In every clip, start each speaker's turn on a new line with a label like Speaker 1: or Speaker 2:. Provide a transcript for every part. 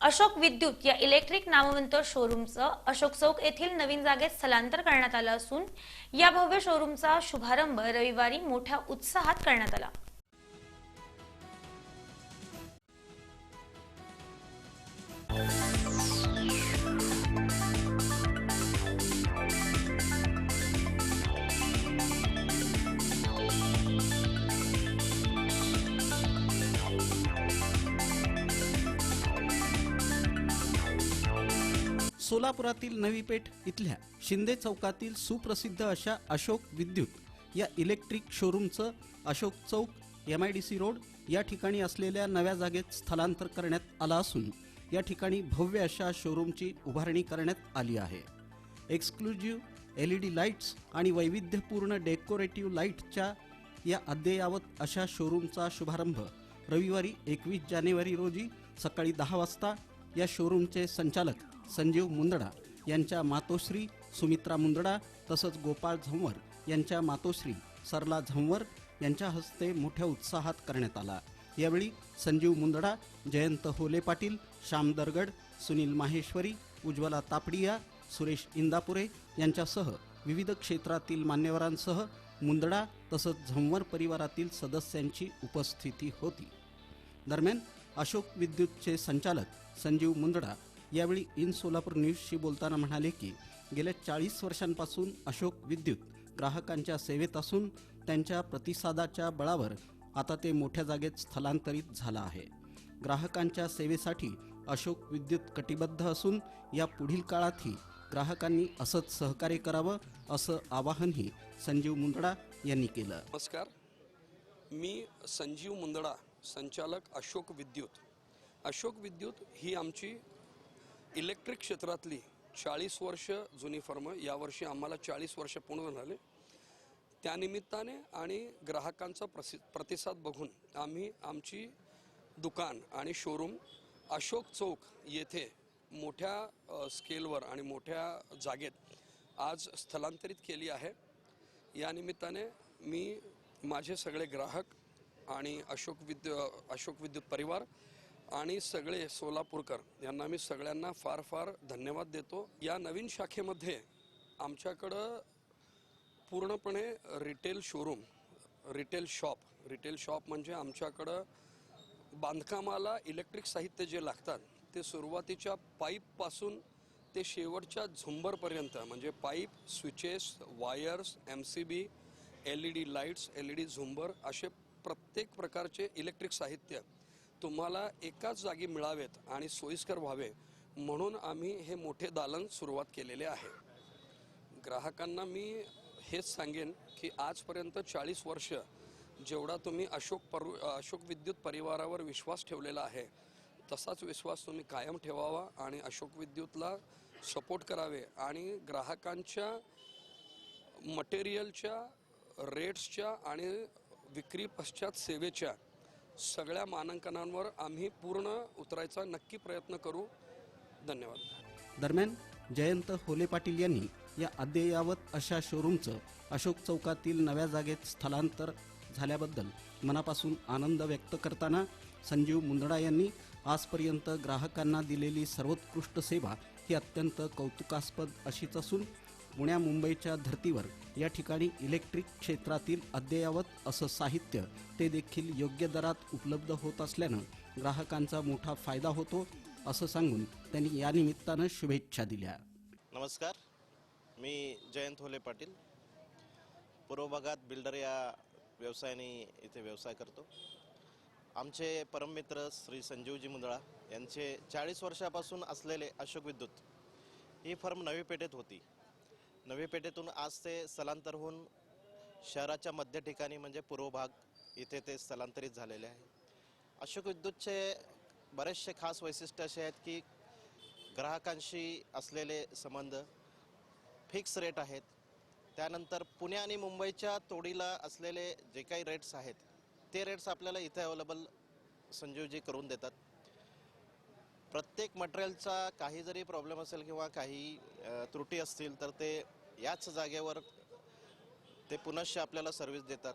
Speaker 1: अशोक विद्युत या इलेक्ट्रिक नामवंत शोरूमचं अशोक चौक येथील नवीन जागेत स्थलांतर करण्यात आलं असून या भव्य शोरूमचा शुभारंभ रविवारी मोठ्या उत्साहात करण्यात आला.
Speaker 2: सोलापुरातील नवी पेठ इथल्या शिंदे चौकातील सुप्रसिद्ध अशा अशोक विद्युत या electric शोरूमचं Ashok Chowk M I D C road या ठिकाणी असलेल्या नव्या जागेत स्थलांतर करण्यात आलं असून या ठिकाणी भव्य अशा शोरूमची उभारणी करण्यात आली आहे. Exclusive L E D lights आणि वैविध्यपूर्ण डेकोरेटिव्ह लाईटच्या या अद्ययावत अशा शोरूमचा शुभारंभ रविवारी एकवीस जानेवारी रोजी सकाळी दहा वाजता या शोरूमचे संचालक संजीव मुंदडा यांच्या मातोश्री सुमित्रा मुंदडा तसंच गोपाळ झंवर यांच्या मातोश्री सरला झंवर यांच्या हस्ते मोठ्या उत्साहात करण्यात आला. यावेळी संजीव मुंदडा जयंत होले पाटील श्याम दरगड सुनील माहेश्वरी उज्ज्वला तापडिया सुरेश इंदापुरे यांच्यासह विविध क्षेत्रातील मान्यवरांसह मुंदडा तसंच झंवर परिवारातील सदस्यांची उपस्थिती होती. दरम्यान अशोक विद्युतचे संचालक संजीव मुंदडा यावेळी इन सोलापूर न्यूजशी बोलताना म्हणाले की गेल्या चाळीस वर्षांपासून अशोक विद्युत ग्राहकांच्या सेवेत असून त्यांच्या प्रतिसादाच्या बळावर आता ते मोठ्या जागेत स्थलांतरित झाला आहे. ग्राहकांच्या सेवेसाठी अशोक विद्युत कटिबद्ध असून या पुढील काळातही ग्राहकांनी असंच सहकार्य करावं असं आवाहनही संजीव मुंदडा यांनी केलं.
Speaker 3: नमस्कार. मी संजीव मुंदडा संचालक अशोक विद्युत. अशोक विद्युत ही आमची इलेक्ट्रिक क्षेत्रातली चाळीस वर्ष जुनी फर्म यावर्षी आम्हाला चाळीस वर्ष पूर्ण झाले. त्यानिमित्ताने आणि ग्राहकांचा प्रसि प्रतिसाद बघून आम्ही आमची दुकान आणि शोरूम अशोक चौक येथे मोठ्या स्केलवर आणि मोठ्या जागेत आज स्थलांतरित केली आहे. या निमित्ताने मी माझे सगळे ग्राहक आणि अशोक विद्यु अशोक विद्युत परिवार आणि सगळे सोलापूरकर यांना मी सगळ्यांना फार फार धन्यवाद देतो. या नवीन शाखेमध्ये आमच्याकडं पूर्णपणे retail showroom retail shop retail shop म्हणजे आमच्याकडं बांधकामाला इलेक्ट्रिक साहित्य जे लागतात ते सुरुवातीच्या पाईपपासून ते शेवटच्या झुंबरपर्यंत म्हणजे pipe switches wires M C B L E D lights L E D झुंबर असे प्रत्येक प्रकारचे इलेक्ट्रिक साहित्य तुम्हाला एकाच जागी मिळावेत आणि सोयीस्कर व्हावे म्हणून आम्ही हे मोठे दालन सुरुवात केलेले आहे. ग्राहकांना मी हेच सांगेन की आजपर्यंत चाळीस वर्ष जेवढा तुम्ही अशोक पर अशोक विद्युत परिवारावर विश्वास ठेवलेला आहे तसाच विश्वास तुम्ही कायम ठेवावा आणि अशोक विद्युतला सपोर्ट करावे आणि ग्राहकांच्या मटेरियलच्या रेट्सच्या आणि विक्री पश्चात सेवेच्या सगळ्या मानांकनांवर आम्ही पूर्ण उतरायचा नक्की प्रयत्न करू. धन्यवाद.
Speaker 2: दरम्यान जयंत होले पाटील यांनी या अद्ययावत अशा शोरूमचं अशोक चौकातील नव्या जागेत स्थलांतर झाल्याबद्दल मनापासून आनंद व्यक्त करताना संजीव मुंदडा यांनी आजपर्यंत ग्राहकांना दिलेली सर्वोत्कृष्ट सेवा ही अत्यंत कौतुकास्पद अशीच असून पुण्या मुंबईच्या धर्तीवर या ठिकाणी इलेक्ट्रिक क्षेत्रातील अद्ययावत असं साहित्य ते देखील योग्य दरात उपलब्ध होत असल्यानं ग्राहकांचा मोठा फायदा होतो असं सांगून त्यांनी या निमित्तानं शुभेच्छा दिल्या.
Speaker 4: नमस्कार. मी जयंत होले पाटील. पूर्व भागात बिल्डर या व्यवसायाने इथे व्यवसाय करतो. आमचे परममित्र श्री संजीवजी मुंदळा यांचे चाळीस वर्षापासून असलेले अशोक विद्युत ही फर्म नवी पेठेत होती. नवी पेठेतून आज ते स्थलांतर होऊन शहराच्या मध्य ठिकाणी म्हणजे पूर्व भाग इथे ते स्थलांतरित झालेले आहे. अशोक विद्युतचे बरेचसे खास वैशिष्ट्य असे आहेत की ग्राहकांशी असलेले संबंध फिक्स रेट आहेत. त्यानंतर पुणे आणि मुंबईच्या तोडीला असलेले जे काही रेट्स आहेत ते रेट्स आपल्याला इथे अवेलेबल संजीवजी करून देतात. प्रत्येक मटेरियलचा काही जरी प्रॉब्लेम असेल किंवा काही त्रुटी असतील तर ते याच जागेवर ते पुनश्च आपल्याला सर्व्हिस देतात.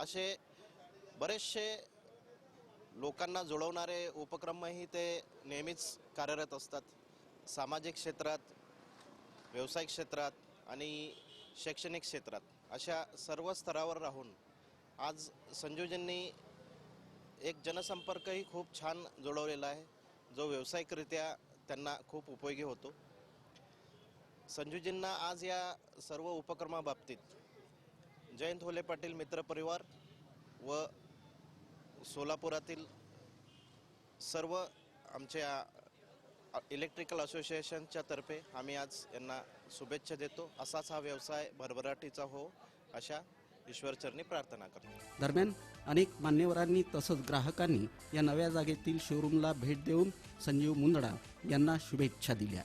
Speaker 4: असे बरेचसे लोकांना जुळवणारे उपक्रमही ते नेहमीच कार्यरत असतात. सामाजिक क्षेत्रात व्यावसायिक क्षेत्रात आणि शैक्षणिक क्षेत्रात. अशा सर्व स्तरावर राहून आज संजूजींनी एक जनसंपर्कही खूप छान जुळवलेला आहे जो व्यावसायिकरित्या त्यांना खूप उपयोगी होतो. संजूजींना आज या सर्व उपक्रमाबाबतीत जयंत होले पाटील मित्रपरिवार व सोलापुरातील सर्व आमच्या इलेक्ट्रिकल असोसिएशनच्या तर्फे आम्ही आज यांना शुभेच्छा देतो. असाच हा व्यवसाय भरभराटीचा हो अशा ईश्वरचरणी प्रार्थना करतो.
Speaker 2: दरम्यान अनेक मान्यवरांनी तसंच ग्राहकांनी या नव्या जागेतील शोरूमला भेट देऊन संजीव मुंदडा यांना शुभेच्छा दिल्या.